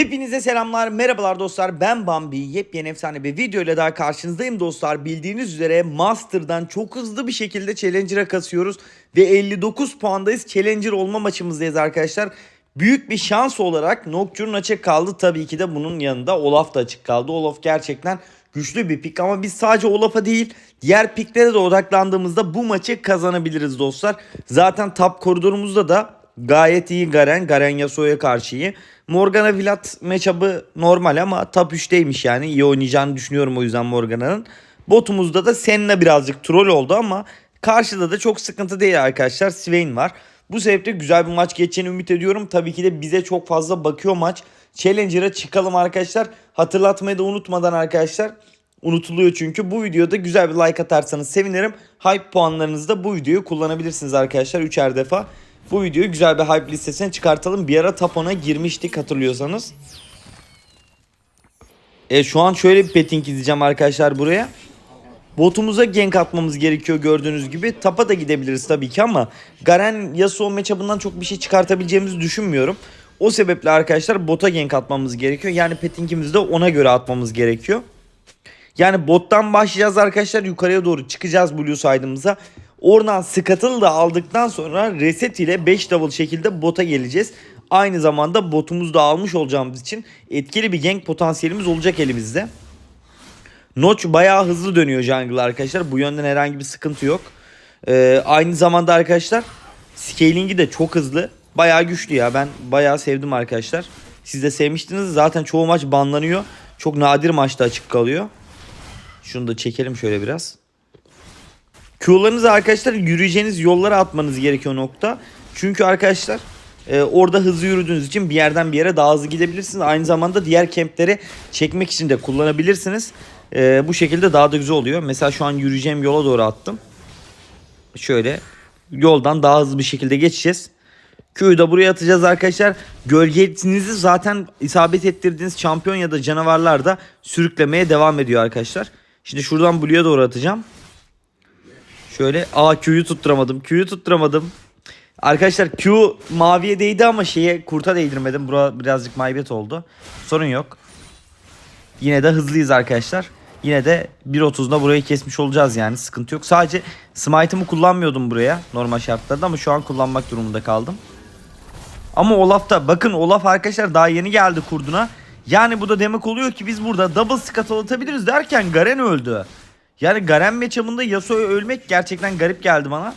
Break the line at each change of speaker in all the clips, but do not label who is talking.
Hepinize selamlar, merhabalar dostlar. Ben Bambi. Yepyeni efsane bir video ile daha karşınızdayım dostlar. Bildiğiniz üzere Master'dan çok hızlı bir şekilde Challenger'a kasıyoruz. Ve 59 puandayız. Challenger olma maçımızdayız arkadaşlar. Büyük bir şans olarak Nocturne açık kaldı. Tabii ki de bunun yanında Olaf da açık kaldı. Olaf gerçekten güçlü bir pik ama biz sadece Olaf'a değil diğer piklere de odaklandığımızda bu maçı kazanabiliriz dostlar. Zaten top koridorumuzda da gayet iyi Garen. Garen Yasuo'ya karşı iyi. Morgana Vlad matchup'ı normal ama top 3'teymiş yani. iyi oynayacağını düşünüyorum o yüzden Morgana'nın. Botumuzda da Senna birazcık troll oldu ama karşıda da çok sıkıntı değil arkadaşlar. Swain var. Bu sebeple güzel bir maç geçeceğini ümit ediyorum. Tabii ki de bize çok fazla bakıyor maç. Challenger'a çıkalım arkadaşlar. Hatırlatmayı da unutmadan arkadaşlar. Unutuluyor çünkü. Bu videoda güzel bir like atarsanız sevinirim. Hype puanlarınızı da bu videoyu kullanabilirsiniz arkadaşlar. Üçer defa. Bu videoyu güzel bir hype listesine çıkartalım. Bir ara top 10'a girmiştik hatırlıyorsanız. E, şu an şöyle bir petting izleyeceğim arkadaşlar buraya. Botumuza gank atmamız gerekiyor gördüğünüz gibi. Tapa da gidebiliriz tabii ki ama Garen Yasuo matchup'ından çok bir şey çıkartabileceğimizi düşünmüyorum. O sebeple arkadaşlar bota gank atmamız gerekiyor. Yani pettingimizi de ona göre atmamız gerekiyor. Yani bottan başlayacağız arkadaşlar. Yukarıya doğru çıkacağız Blue side'ımıza. Oradan Scuttle'ı da aldıktan sonra reset ile 5 double şekilde bota geleceğiz. Aynı zamanda botumuzu da almış olacağımız için etkili bir gank potansiyelimiz olacak elimizde. Notch bayağı hızlı dönüyor jungle arkadaşlar. Bu yönden herhangi bir sıkıntı yok. Ee, aynı zamanda arkadaşlar scaling'i de çok hızlı. Bayağı güçlü ya. Ben bayağı sevdim arkadaşlar. Siz de sevmiştiniz. Zaten çoğu maç banlanıyor. Çok nadir maçta açık kalıyor. Şunu da çekelim şöyle biraz. Q'larınızı arkadaşlar yürüyeceğiniz yollara atmanız gerekiyor nokta. Çünkü arkadaşlar e, orada hızlı yürüdüğünüz için bir yerden bir yere daha hızlı gidebilirsiniz. Aynı zamanda diğer kempleri çekmek için de kullanabilirsiniz. E, bu şekilde daha da güzel oluyor. Mesela şu an yürüyeceğim yola doğru attım. Şöyle yoldan daha hızlı bir şekilde geçeceğiz. Q'yu da buraya atacağız arkadaşlar. Gölgetinizi zaten isabet ettirdiğiniz şampiyon ya da canavarlar da sürüklemeye devam ediyor arkadaşlar. Şimdi şuradan Blue'ya doğru atacağım. Şöyle aa Q'yu tutturamadım. Q'yu tutturamadım. Arkadaşlar Q maviye değdi ama şeye kurta değdirmedim. Bura birazcık maybet oldu. Sorun yok. Yine de hızlıyız arkadaşlar. Yine de 1.30'da burayı kesmiş olacağız yani sıkıntı yok. Sadece smite'ımı kullanmıyordum buraya normal şartlarda ama şu an kullanmak durumunda kaldım. Ama Olaf da bakın Olaf arkadaşlar daha yeni geldi kurduna. Yani bu da demek oluyor ki biz burada double scuttle atabiliriz derken Garen öldü. Yani Garen matchup'ında Yasuo'ya ölmek gerçekten garip geldi bana.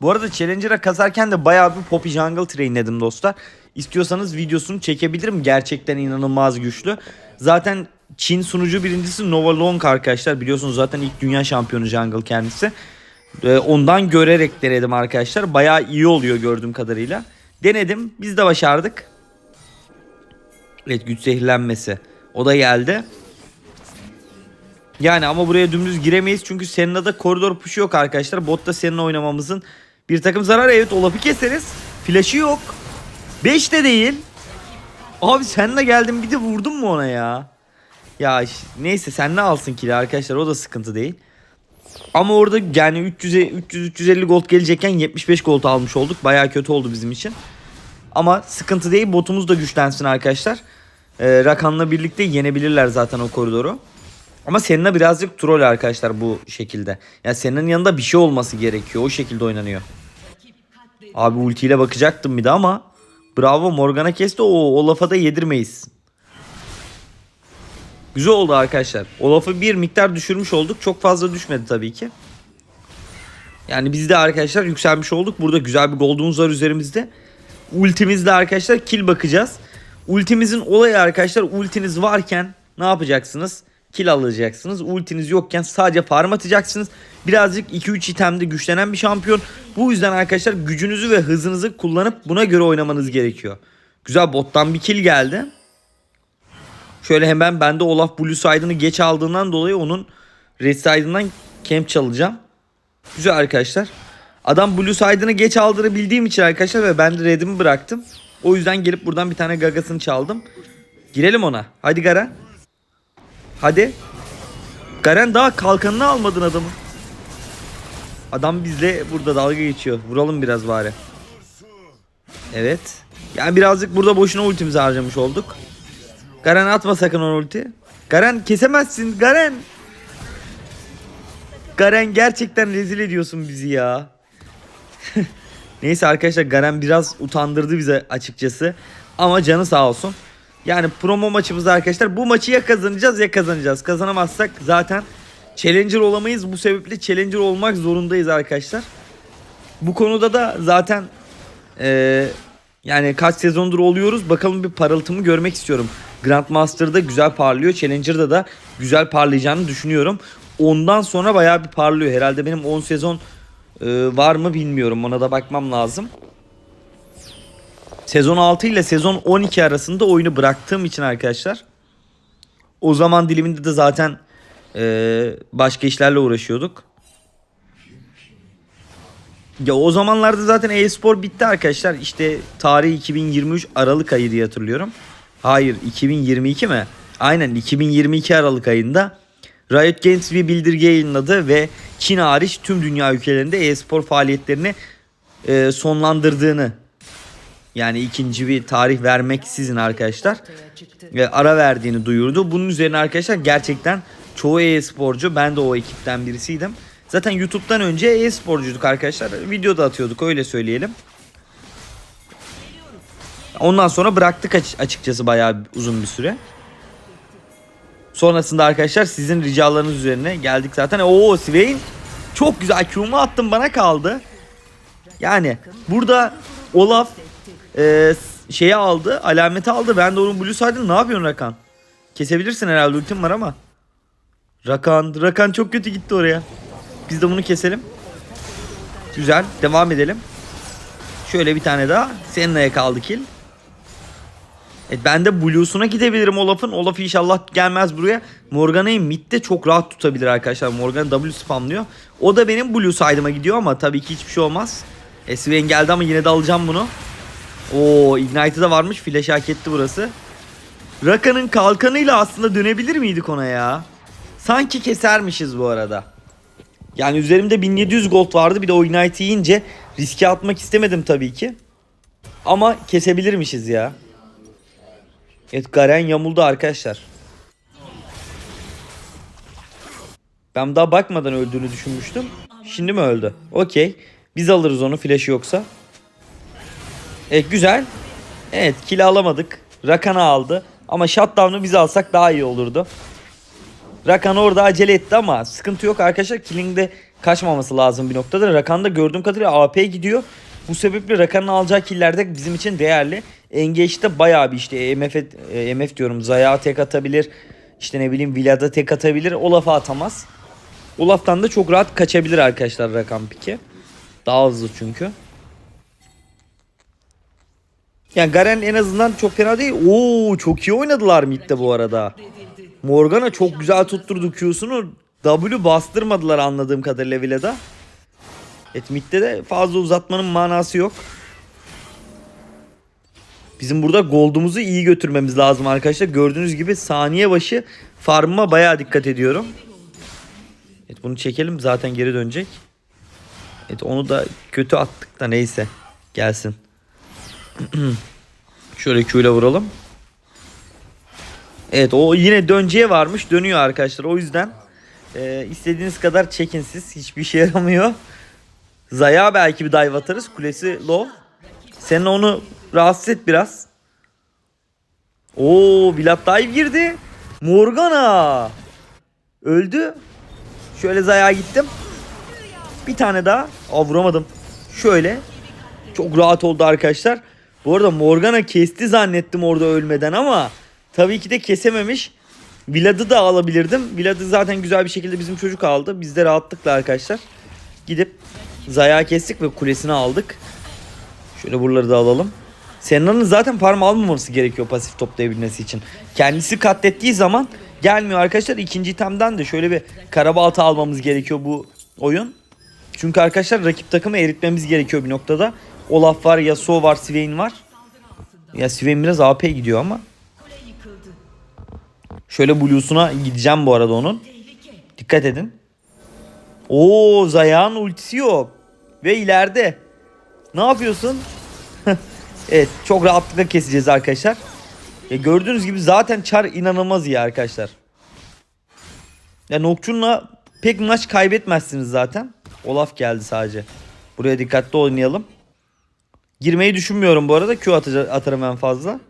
Bu arada Challenger'a kasarken de bayağı bir Poppy Jungle trainledim dostlar. İstiyorsanız videosunu çekebilirim. Gerçekten inanılmaz güçlü. Zaten Çin sunucu birincisi Nova Long arkadaşlar. Biliyorsunuz zaten ilk dünya şampiyonu Jungle kendisi. Ee, ondan görerek denedim arkadaşlar. Bayağı iyi oluyor gördüğüm kadarıyla. Denedim. Biz de başardık. Evet güç zehirlenmesi. O da geldi. Yani ama buraya dümdüz giremeyiz çünkü Senna'da koridor puşu yok arkadaşlar. Botta Senna oynamamızın bir takım zararı. Evet Olaf'ı keseriz. Flash'ı yok. 5 de değil. Abi Senna geldim bir de vurdun mu ona ya? Ya neyse sen ne alsın ki arkadaşlar o da sıkıntı değil. Ama orada yani 300 300 350 gold gelecekken 75 gold almış olduk. Bayağı kötü oldu bizim için. Ama sıkıntı değil. Botumuz da güçlensin arkadaşlar. Ee, Rakan'la birlikte yenebilirler zaten o koridoru. Ama Senna birazcık troll arkadaşlar bu şekilde. Yani Senna'nın yanında bir şey olması gerekiyor. O şekilde oynanıyor. Abi ultiyle bakacaktım bir de ama bravo Morgana kesti. O Olaf'a da yedirmeyiz. Güzel oldu arkadaşlar. Olaf'ı bir miktar düşürmüş olduk. Çok fazla düşmedi tabii ki. Yani biz de arkadaşlar yükselmiş olduk. Burada güzel bir gold'umuz var üzerimizde. Ultimizle arkadaşlar kill bakacağız. Ultimizin olayı arkadaşlar ultiniz varken ne yapacaksınız? Kill alacaksınız. Ultiniz yokken sadece farm atacaksınız. Birazcık 2-3 itemde güçlenen bir şampiyon. Bu yüzden arkadaşlar gücünüzü ve hızınızı kullanıp buna göre oynamanız gerekiyor. Güzel bottan bir kill geldi. Şöyle hemen ben de Olaf Blue Side'ını geç aldığından dolayı onun Red Side'ından camp çalacağım. Güzel arkadaşlar. Adam Blue Side'ını geç aldığını bildiğim için arkadaşlar ve ben de Red'imi bıraktım. O yüzden gelip buradan bir tane gagasını çaldım. Girelim ona. Hadi Garen. Hadi. Garen daha kalkanını almadın adamı. Adam bizle burada dalga geçiyor. Vuralım biraz bari. Evet. Yani birazcık burada boşuna ultimizi harcamış olduk. Garen atma sakın o ulti. Garen kesemezsin Garen. Garen gerçekten rezil ediyorsun bizi ya. Neyse arkadaşlar Garen biraz utandırdı bize açıkçası. Ama canı sağ olsun. Yani promo maçımızda arkadaşlar bu maçı ya kazanacağız ya kazanacağız. Kazanamazsak zaten Challenger olamayız. Bu sebeple Challenger olmak zorundayız arkadaşlar. Bu konuda da zaten eee, yani kaç sezondur oluyoruz. Bakalım bir parıltımı görmek istiyorum. Grandmaster'da güzel parlıyor. Challenger'da da güzel parlayacağını düşünüyorum. Ondan sonra bayağı bir parlıyor. Herhalde benim 10 sezon eee, var mı bilmiyorum. Ona da bakmam lazım. Sezon 6 ile sezon 12 arasında oyunu bıraktığım için arkadaşlar. O zaman diliminde de zaten eee, başka işlerle uğraşıyorduk. Ya o zamanlarda zaten e-spor bitti arkadaşlar. İşte tarih 2023 Aralık ayı diye hatırlıyorum. Hayır 2022 mi? Aynen 2022 Aralık ayında Riot Games bir bildirge yayınladı ve Çin hariç tüm dünya ülkelerinde e-spor faaliyetlerini e, sonlandırdığını yani ikinci bir tarih vermeksizin arkadaşlar e, ara verdiğini duyurdu. Bunun üzerine arkadaşlar gerçekten çoğu e-sporcu ben de o ekipten birisiydim. Zaten YouTube'dan önce e-sporcuyduk arkadaşlar. Video da atıyorduk öyle söyleyelim. Ondan sonra bıraktık aç- açıkçası bayağı uzun bir süre. Sonrasında arkadaşlar sizin ricalarınız üzerine geldik zaten. Oo Swain çok güzel Q'mu attım bana kaldı. Yani burada Olaf e, şeyi aldı, alameti aldı. Ben de onun blue side'ını ne yapıyorsun Rakan? Kesebilirsin herhalde ultim var ama. Rakan, Rakan çok kötü gitti oraya. Biz de bunu keselim. Güzel, devam edelim. Şöyle bir tane daha. Senna'ya kaldı kill. Evet, ben de Blue'suna gidebilirim Olaf'ın. Olaf inşallah gelmez buraya. Morgana'yı midde çok rahat tutabilir arkadaşlar. Morgana W spamlıyor. O da benim Blue side'ıma gidiyor ama tabii ki hiçbir şey olmaz. E, Swain geldi ama yine de alacağım bunu. Oo Ignite'ı da varmış. Flash hak etti burası. Raka'nın kalkanıyla aslında dönebilir miydik ona ya? Sanki kesermişiz bu arada. Yani üzerimde 1700 gold vardı. Bir de o Ignite yiyince riske atmak istemedim tabii ki. Ama kesebilirmişiz ya. Evet Garen yamuldu arkadaşlar. Ben daha bakmadan öldüğünü düşünmüştüm. Şimdi mi öldü? Okey. Biz alırız onu flash yoksa. Evet güzel. Evet kill alamadık. Rakan'ı aldı. Ama shutdown'u biz alsak daha iyi olurdu. Rakan orada acele etti ama sıkıntı yok arkadaşlar. Killing'de kaçmaması lazım bir noktada. Rakan da gördüğüm kadarıyla AP gidiyor. Bu sebeple Rakan'ın alacağı killer de bizim için değerli. Engage'de bayağı bir işte EMF, EMF diyorum Zaya tek atabilir. İşte ne bileyim Vlad'a tek atabilir. Olaf'a atamaz. Olaf'tan da çok rahat kaçabilir arkadaşlar Rakan piki. Daha hızlı çünkü. Yani Garen en azından çok fena değil. Oo çok iyi oynadılar midde bu arada. Morgana çok güzel tutturdu Q'sunu. W bastırmadılar anladığım kadarıyla Villa'da. Evet midde de fazla uzatmanın manası yok. Bizim burada gold'umuzu iyi götürmemiz lazım arkadaşlar. Gördüğünüz gibi saniye başı farmıma bayağı dikkat ediyorum. Evet bunu çekelim zaten geri dönecek. Evet onu da kötü attık da neyse. Gelsin. Şöyle Q vuralım. Evet o yine dönceye varmış. Dönüyor arkadaşlar. O yüzden e, istediğiniz kadar çekin siz. Hiçbir şey yaramıyor. Zaya belki bir dive atarız. Kulesi low. Sen onu rahatsız et biraz. Oo Vlad dive girdi. Morgana. Öldü. Şöyle Zaya gittim. Bir tane daha. Aa vuramadım. Şöyle. Çok rahat oldu arkadaşlar. Bu arada Morgana kesti zannettim orada ölmeden ama tabii ki de kesememiş. Vlad'ı da alabilirdim. Vlad'ı zaten güzel bir şekilde bizim çocuk aldı. Biz de rahatlıkla arkadaşlar gidip Zaya kestik ve kulesini aldık. Şöyle buraları da alalım. Senna'nın zaten farm almaması gerekiyor pasif toplayabilmesi için. Kendisi katlettiği zaman gelmiyor arkadaşlar. İkinci itemden de şöyle bir karabalta almamız gerekiyor bu oyun. Çünkü arkadaşlar rakip takımı eritmemiz gerekiyor bir noktada. Olaf var, Yasuo var, Swain var. Ya Swain biraz AP gidiyor ama. Şöyle Blue'suna gideceğim bu arada onun. Dikkat edin. Oo Zaya'nın ultisi yok. Ve ileride. Ne yapıyorsun? evet çok rahatlıkla keseceğiz arkadaşlar. Ya gördüğünüz gibi zaten Char inanılmaz iyi arkadaşlar. Ya Nocturne'la pek maç kaybetmezsiniz zaten. Olaf geldi sadece. Buraya dikkatli oynayalım. Girmeyi düşünmüyorum bu arada. Q atarım en fazla.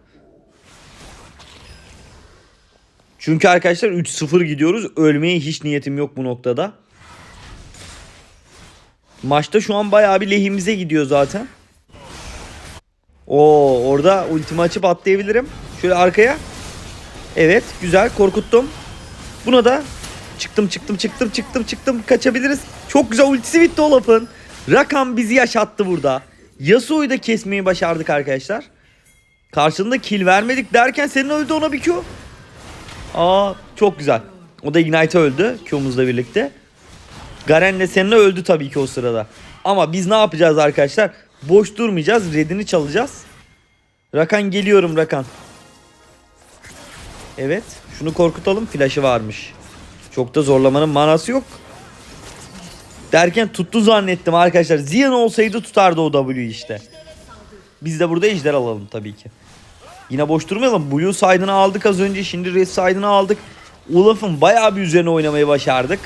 Çünkü arkadaşlar 3-0 gidiyoruz. Ölmeye hiç niyetim yok bu noktada. Maçta şu an bayağı bir lehimize gidiyor zaten. Oo orada ultimi açıp atlayabilirim. Şöyle arkaya. Evet güzel korkuttum. Buna da çıktım çıktım çıktım çıktım çıktım kaçabiliriz. Çok güzel ultisi bitti Olaf'ın. Rakam bizi yaşattı burada. Yasuo'yu da kesmeyi başardık arkadaşlar. Karşında kill vermedik derken senin öldü ona bir Q. Aa çok güzel. O da Ignite öldü Q'muzla birlikte. Garen'le Senna öldü tabii ki o sırada. Ama biz ne yapacağız arkadaşlar? Boş durmayacağız. Red'ini çalacağız. Rakan geliyorum Rakan. Evet. Şunu korkutalım. Flash'ı varmış. Çok da zorlamanın manası yok. Derken tuttu zannettim arkadaşlar. Ziyan olsaydı tutardı o W işte. Biz de burada ejder alalım tabii ki. Yine boş durmayalım. Blue side'ını aldık az önce. Şimdi red side'ını aldık. Olaf'ın bayağı bir üzerine oynamayı başardık.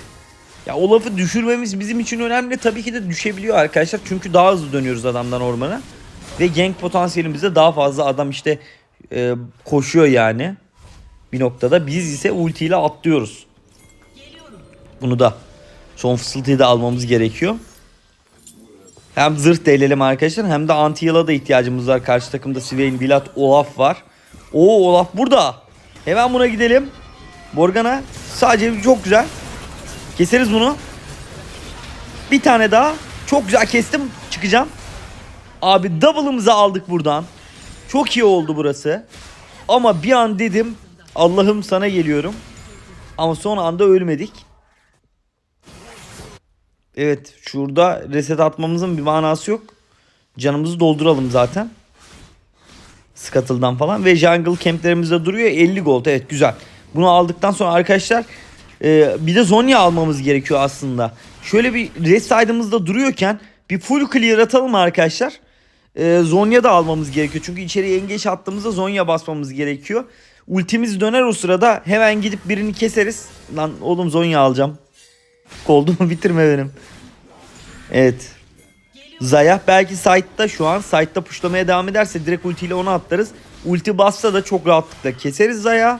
Ya Olaf'ı düşürmemiz bizim için önemli. Tabii ki de düşebiliyor arkadaşlar. Çünkü daha hızlı dönüyoruz adamdan ormana. Ve gank potansiyelimizde daha fazla adam işte e, koşuyor yani. Bir noktada. Biz ise ultiyle atlıyoruz. Bunu da son fısıltıyı da almamız gerekiyor. Hem zırh delelim arkadaşlar hem de anti da ihtiyacımız var. Karşı takımda Swain, Vlad, Olaf var. Oo Olaf burada. Hemen buna gidelim. Morgana sadece çok güzel. Keseriz bunu. Bir tane daha. Çok güzel kestim. Çıkacağım. Abi double'ımızı aldık buradan. Çok iyi oldu burası. Ama bir an dedim Allah'ım sana geliyorum. Ama son anda ölmedik. Evet şurada reset atmamızın bir manası yok. Canımızı dolduralım zaten. Scuttle'dan falan ve jungle camplerimizde duruyor 50 gold evet güzel. Bunu aldıktan sonra arkadaşlar e, bir de Zonya almamız gerekiyor aslında. Şöyle bir rest side'ımızda duruyorken bir full clear atalım arkadaşlar. E, Zonya da almamız gerekiyor. Çünkü içeriye engage attığımızda Zonya basmamız gerekiyor. Ultimiz döner o sırada hemen gidip birini keseriz. Lan oğlum Zonya alacağım. Goldumu bitirme benim. Evet. Zayah belki site'da şu an. Site'da puşlamaya devam ederse direkt ultiyle onu atlarız. Ulti bassa da çok rahatlıkla keseriz Zayah.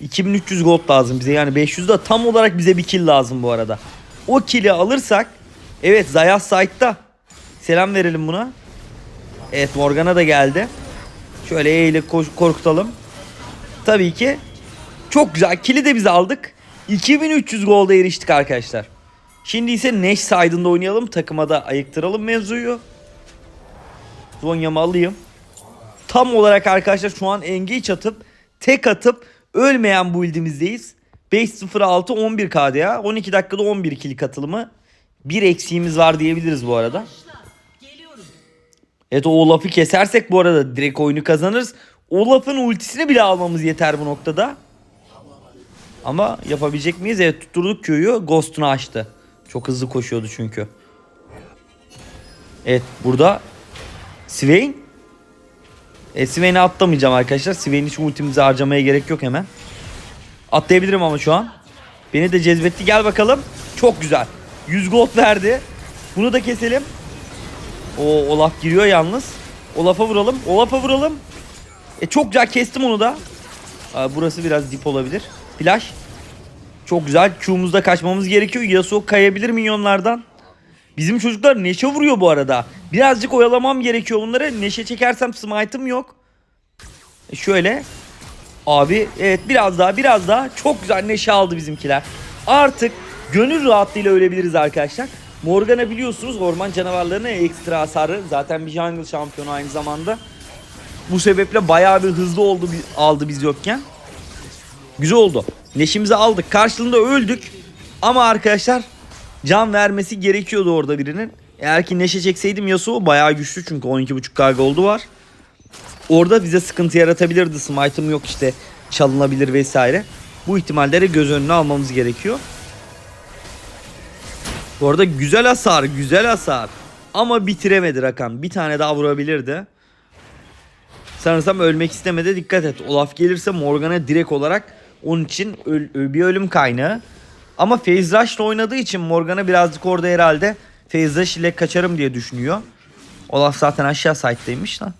2300 gold lazım bize. Yani 500 da tam olarak bize bir kill lazım bu arada. O kill'i alırsak evet Zayah site'da. Selam verelim buna. Evet Morgana da geldi. Şöyle E ile korkutalım. Tabii ki çok güzel. Kill'i de biz aldık. 2300 golda eriştik arkadaşlar. Şimdi ise Neş side'ında oynayalım. Takıma da ayıktıralım mevzuyu. Zonya'mı alayım. Tam olarak arkadaşlar şu an engage atıp tek atıp ölmeyen build'imizdeyiz. 5-0-6 11 KDA. 12 dakikada 11 kill katılımı. Bir eksiğimiz var diyebiliriz bu arada. Evet o Olaf'ı kesersek bu arada direkt oyunu kazanırız. Olaf'ın ultisini bile almamız yeter bu noktada. Ama yapabilecek miyiz? Evet tutturduk Q'yu. Ghost'unu açtı. Çok hızlı koşuyordu çünkü. Evet burada Swain. E, Swain'i atlamayacağım arkadaşlar. Swain için ultimizi harcamaya gerek yok hemen. Atlayabilirim ama şu an. Beni de cezbetti. Gel bakalım. Çok güzel. 100 gold verdi. Bunu da keselim. O Olaf giriyor yalnız. Olaf'a vuralım. Olaf'a vuralım. E çok güzel kestim onu da. Aa, burası biraz dip olabilir. Flash. Çok güzel. Q'muzda kaçmamız gerekiyor. Yasuo kayabilir minyonlardan. Bizim çocuklar neşe vuruyor bu arada. Birazcık oyalamam gerekiyor bunları. Neşe çekersem smite'ım yok. E şöyle. Abi evet biraz daha biraz daha. Çok güzel neşe aldı bizimkiler. Artık gönül rahatlığıyla ölebiliriz arkadaşlar. Morgana biliyorsunuz orman canavarlarına ekstra hasarı. Zaten bir jungle şampiyonu aynı zamanda. Bu sebeple bayağı bir hızlı oldu aldı biz yokken. Güzel oldu. Neşimizi aldık. Karşılığında öldük. Ama arkadaşlar can vermesi gerekiyordu orada birinin. Eğer ki neşe çekseydim Yasuo bayağı güçlü çünkü 12.5k goldu var. Orada bize sıkıntı yaratabilirdi. Smite'ım yok işte çalınabilir vesaire. Bu ihtimalleri göz önüne almamız gerekiyor. Bu arada güzel hasar, güzel hasar. Ama bitiremedi Rakan. Bir tane daha vurabilirdi. Sanırsam ölmek istemede dikkat et. Olaf gelirse Morgana direkt olarak onun için bir ölüm kaynağı. Ama Rush'la oynadığı için Morgana birazcık orada herhalde Rush ile kaçarım diye düşünüyor. Olaf zaten aşağı site'deymiş lan.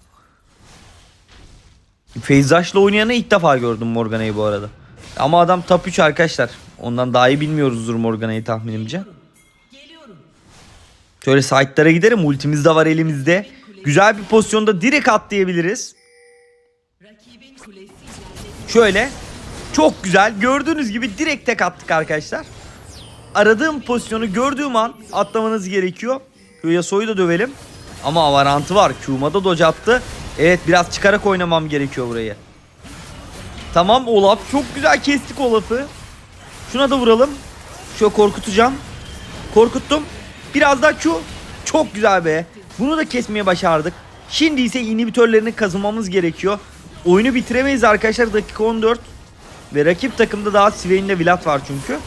Rush'la oynayanı ilk defa gördüm Morgana'yı bu arada. Ama adam top 3 arkadaşlar. Ondan daha iyi bilmiyoruzdur Morgana'yı tahminimce. Şöyle site'lara giderim. Ultimiz de var elimizde. Güzel bir pozisyonda direkt atlayabiliriz. Şöyle. Çok güzel. Gördüğünüz gibi direkt tek attık arkadaşlar. Aradığım pozisyonu gördüğüm an atlamanız gerekiyor. Yasuo'yu da dövelim. Ama avarantı var. Q'ma da dodge attı. Evet biraz çıkarak oynamam gerekiyor burayı. Tamam Olaf. Çok güzel kestik Olaf'ı. Şuna da vuralım. Şöyle korkutacağım. Korkuttum. Biraz daha Q. Çok güzel be. Bunu da kesmeye başardık. Şimdi ise inhibitörlerini kazımamız gerekiyor. Oyunu bitiremeyiz arkadaşlar. Dakika 14. Ve rakip takımda daha Swain ile Vlad var çünkü.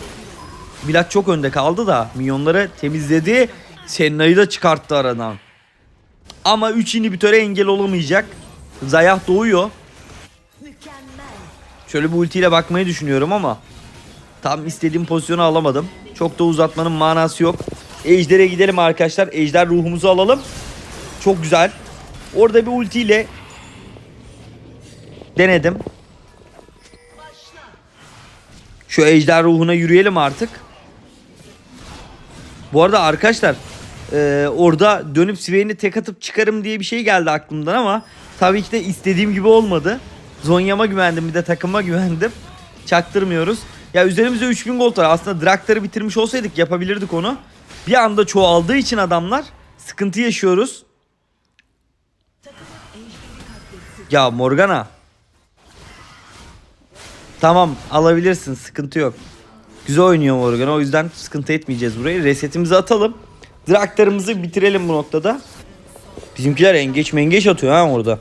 Vlad çok önde kaldı da minyonları temizledi. Senna'yı da çıkarttı aradan. Ama 3 inhibitöre engel olamayacak. Zayah doğuyor. Şöyle bir ultiyle bakmayı düşünüyorum ama tam istediğim pozisyonu alamadım. Çok da uzatmanın manası yok. Ejder'e gidelim arkadaşlar. Ejder ruhumuzu alalım. Çok güzel. Orada bir ultiyle denedim. Şu ejder ruhuna yürüyelim artık. Bu arada arkadaşlar e, orada dönüp Swain'i tek atıp çıkarım diye bir şey geldi aklımdan ama tabii ki de istediğim gibi olmadı. Zonya'ma güvendim bir de takıma güvendim. Çaktırmıyoruz. Ya üzerimizde 3000 gold var. Aslında Draktar'ı bitirmiş olsaydık yapabilirdik onu. Bir anda çoğaldığı için adamlar sıkıntı yaşıyoruz. Ya Morgana. Tamam alabilirsin sıkıntı yok. Güzel oynuyor Morgan o yüzden sıkıntı etmeyeceğiz burayı. Resetimizi atalım. Draktarımızı bitirelim bu noktada. Bizimkiler engeç mengeç atıyor ha orada.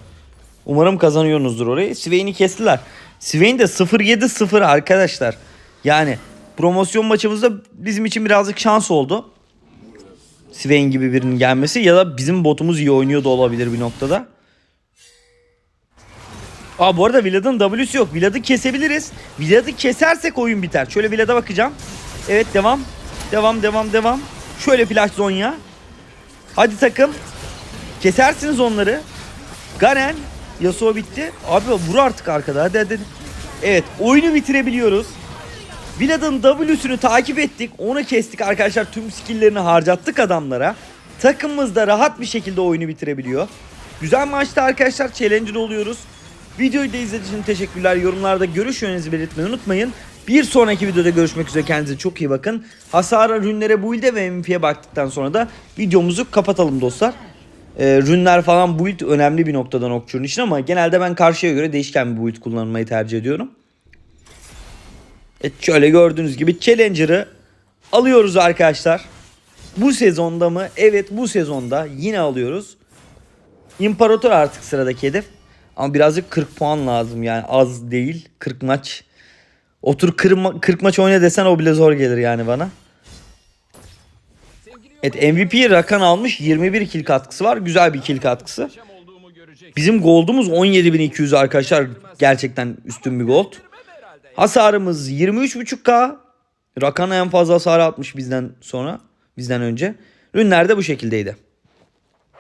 Umarım kazanıyorsunuzdur orayı. Swain'i kestiler. Swain de 0-7-0 arkadaşlar. Yani promosyon maçımızda bizim için birazcık şans oldu. Swain gibi birinin gelmesi ya da bizim botumuz iyi oynuyor da olabilir bir noktada. Aa bu arada Vlad'ın W'si yok. Vlad'ı kesebiliriz. Vlad'ı kesersek oyun biter. Şöyle Vlad'a bakacağım. Evet devam. Devam devam devam. Şöyle flash Zonya. Hadi takım. Kesersiniz onları. Garen. Yasuo bitti. Abi vur artık arkada. Hadi hadi. Evet oyunu bitirebiliyoruz. Vlad'ın W'sünü takip ettik. Onu kestik arkadaşlar. Tüm skill'lerini harcattık adamlara. Takımımız da rahat bir şekilde oyunu bitirebiliyor. Güzel maçta arkadaşlar. Challenger oluyoruz. Videoyu da izlediğiniz için teşekkürler. Yorumlarda görüş yönünüzü belirtmeyi unutmayın. Bir sonraki videoda görüşmek üzere. Kendinize çok iyi bakın. Hasara, rünlere, build'e ve MVP'ye baktıktan sonra da videomuzu kapatalım dostlar. Ee, rünler falan build önemli bir noktadan okçunun için ama genelde ben karşıya göre değişken bir build kullanmayı tercih ediyorum. Evet şöyle gördüğünüz gibi Challenger'ı alıyoruz arkadaşlar. Bu sezonda mı? Evet bu sezonda yine alıyoruz. İmparator artık sıradaki hedef. Ama birazcık 40 puan lazım yani az değil 40 maç. Otur 40, ma- 40 maç oyna desen o bile zor gelir yani bana. Evet MVP Rakan almış 21 kill katkısı var. Güzel bir kill katkısı. Bizim gold'umuz 17.200 arkadaşlar. Gerçekten üstün bir gold. Hasarımız 23.5k. Rakan en fazla hasar atmış bizden sonra. Bizden önce. Ürünler de bu şekildeydi.